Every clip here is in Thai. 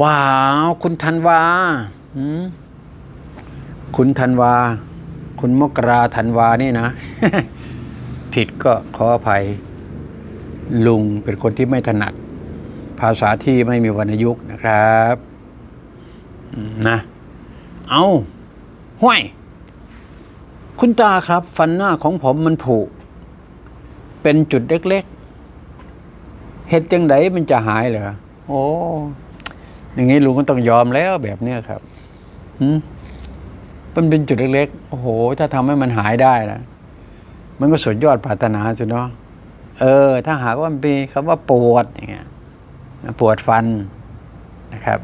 ว้าว คุณธันวาคุณธันวา คุณมกราธันวานี่นะ ผิดก็ขออภัย ลุงเป็นคนที่ไม่ถนัด ภาษาที่ไม่มีวรรณยุกต์นะครับนะ เอาห้วย คุณตาครับ ฟันหน้าของผมมันผุ เป็นจุดเล็ก ๆเห็ดจังไดมันจะหายเหรอโอ้ อย่างนี้ลุงก็ต้องยอมแล้วแบบเนี้ยครับมันเป็นจุดเล็กๆ โอ้โห ถ้าทำให้มันหายได้นะมันก็สุดยอดปรารถนาสิเนาะเออ ถ้าหากว่ามันมีคำว่าปวดอย่างเงี้ยปวดฟันนะครับ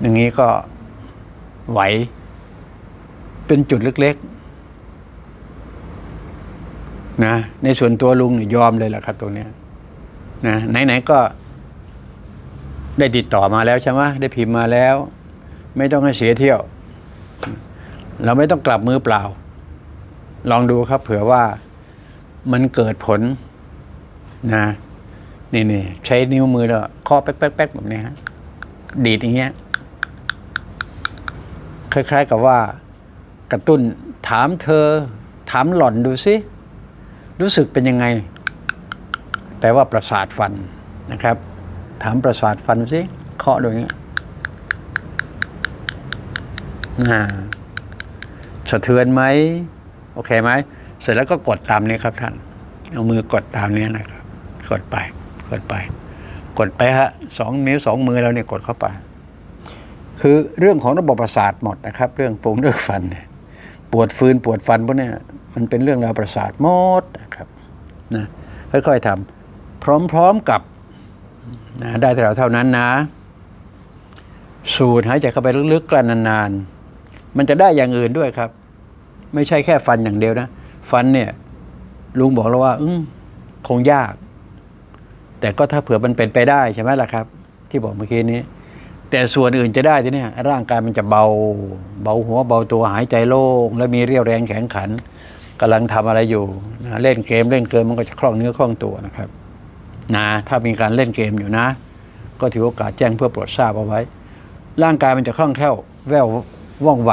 อย่างนี้ก็ไหว เป็นจุดเล็กๆนะในส่วนตัวลุงเนี่ยยอมเลยแหละครับ ตรงเนี้ยนะไหนๆก็ ได้ติดต่อมาแล้วใช่ไหมได้พิมพ์มาแล้ว ไม่ต้องให้เสียเที่ยว เราไม่ต้องกลับมือเปล่า ลองดูครับเผื่อว่ามันเกิดผลนะนี่นี่ใช้นิ้วมือแล้วเคาะแป๊กแป๊กแป๊กแบบนี้ฮะดีดอย่างเงี้ยคล้าย ๆ กับว่ากระตุ้นถามเธอ ถามหล่อนดูสิรู้สึกเป็นยังไง แปลว่าประสาทฟันนะครับ ถามประสาทฟันสิเคาะดูอย่างเงี้ยอ่าสะเทือนไหมโอเคไหมเสร็จแล้วก็กดตามนี้ครับท่าน เอามือกดตามนี้นะครับ กดไป กดไป กดไปฮะสองนิ้วสองมือเราเนี่ยกดเข้าไป คือเรื่องของระบบประสาทหมดนะครับ เรื่องฟูงเรื่องฟันเนี่ยปวดฟืนปวดฟันพวกนี้มันเป็นเรื่องราวประสาทหมดนะครับนะค่อยๆทำพร้อมๆกับ นะได้แต่เราเท่านั้นนะ สูดหายใจเข้าไปลึกๆกลั้นนานๆ มันจะได้อย่างอื่นด้วยครับ ไม่ใช่แค่ฟันอย่างเดียวนะ ฟันเนี่ยลุงบอกแล้วว่า อืคงยาก แต่ก็ถ้าเผื่อมันเป็นไปได้ใช่ไหมล่ะครับ ที่บอกเมื่อกี้นี้ แต่ส่วนอื่นจะได้ที่เนี่ยร่างกายมันจะเบา เบาหัวเบาตัวหายใจโล่งและมีเรี่ยวแรงแข็งขันกำลังทำอะไรอยู่นะเล่นเกมเล่นเกมมันก็จะคล่องเนื้อคล่องตัวนะครับ นะถ้ามีการเล่นเกมอยู่นะ ก็ถือโอกาสแจ้งเพื่อโปรดทราบเอาไว้ ร่างกายมันจะคล่องแคล่วแววว่องไว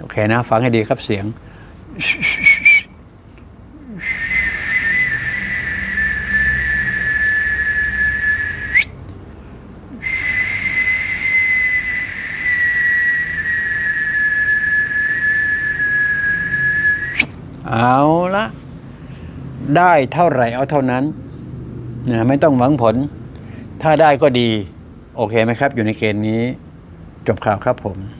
โอเคนะ ฟังให้ดีครับเสียง เอาละได้เท่าไหร่เอาเท่านั้น นะไม่ต้องหวังผล ถ้าได้ก็ดี โอเคไหมครับ อยู่ในเกณฑ์นี้ จบข่าวครับผม